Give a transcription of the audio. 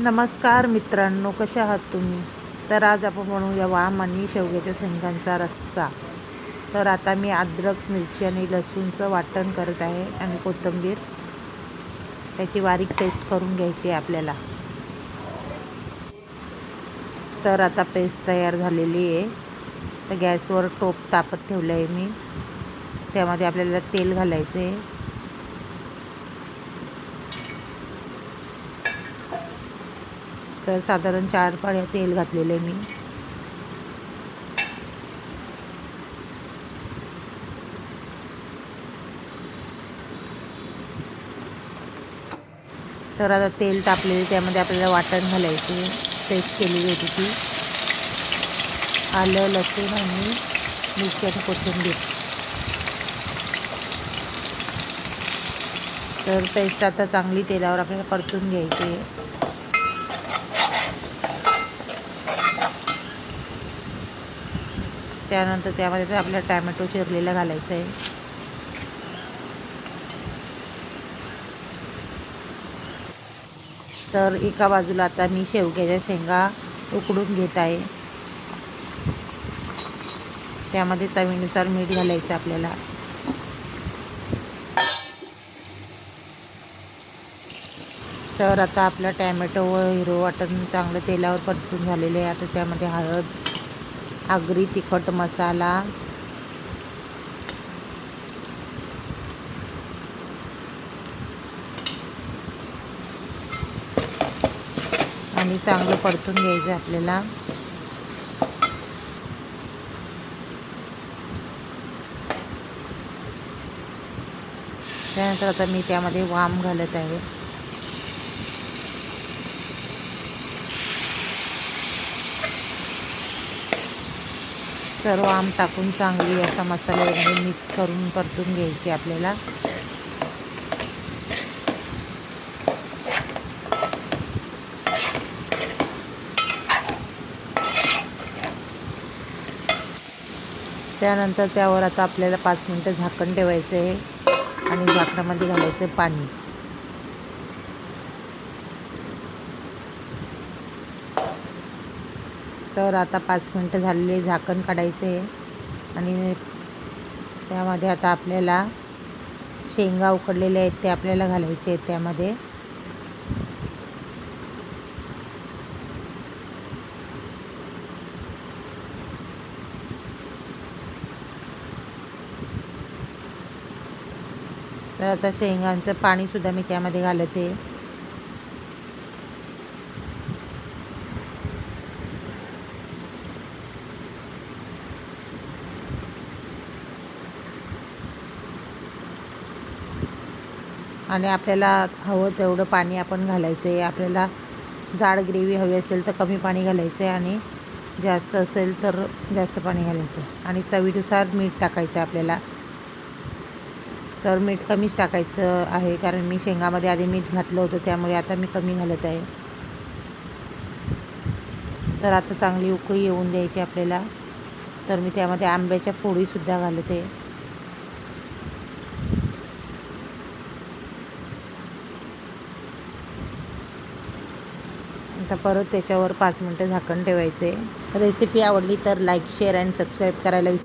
नमस्कार मित्रांनो कशा आहात तुम्ही? तर आज आपण बनवूया वाम आणि शेवग्याच्या शेंगांचा रस्सा. तर आता मी अद्रक मिरची आणि लसूणचं वाटण करत आहे आणि कोथिंबीर. त्याची बारीक पेस्ट करून घ्यायची आहे आपल्याला. तर आता पेस्ट तयार झालेली आहे. तर गॅसवर टोप तापत ठेवलं आहे मी. त्यामध्ये आपल्याला तेल घालायचं आहे तर साधारण चार पाळ्या तेल घातलेले मी. तर आता तेल तापलेले त्यामध्ये आपल्याला वाटण घालायचे पेस्ट केलेली होती ती. आलं लसूण आणि मिरची आणि कोथिंबीर. तर पेस्ट आता चांगली तेलावर आपल्याला परतून घ्यायची त्यानंतर त्यामध्ये तर आपल्याला टॅमॅटो चिरलेला घालायचं आहे तर एका बाजूला आता मी शेवग्याच्या शेंगा उकडून घेत आहे. त्यामध्ये चवीनुसार मीठ घालायचं आपल्याला. तर आता आपला टॅमॅटो व हिरो वाटण चांगलं तेलावर परतून झालेले आहे. आता त्यामध्ये हळद आगरी तिखट मसाला. आणि चांगलं परतून घ्यायचं आपल्याला. त्यानंतर आता मी त्यामध्ये वाम घालत आहे. सर्व आम टाकून चांगली असा मसाला वगैरे मिक्स करून परतून घ्यायची आपल्याला. त्यानंतर त्यावर आता आपल्याला पाच मिनटं झाकण ठेवायचं आहे आणि झाकणामध्ये घालायचं पाणी. तर आता पाच मिनटं झालेले झाकण काढायचं. आहे आणि त्यामध्ये आता आपल्याला शेंगा उकडलेल्या आहेत ते आपल्याला घालायचे आहेत त्यामध्ये. तर आता शेंगांचं पाणीसुद्धा मी त्यामध्ये घालते. आणि आपल्याला हवं तेवढं पाणी आपण घालायचं आहे. आपल्याला जाड ग्रेव्ही हवी असेल तर कमी पाणी घालायचं आहे आणि जास्त असेल तर जास्त पाणी घालायचं आहे. आणि चवीनुसार मीठ टाकायचं आहे आपल्याला. तर मीठ कमीच टाकायचं आहे कारण मी शेंगामध्ये आधी मीठ घातलं होतं त्यामुळे आता मी कमी घालत आहे. तर आता चांगली उकळी येऊन द्यायची आपल्याला. तर मी त्यामध्ये आंब्याच्या पोळीसुद्धा घालते. आता परत त्याच्यावर पाच मिनटं झाकण ठेवायचे. रेसिपी आवडली तर लाईक शेअर अँड सबस्क्राईब करायला विस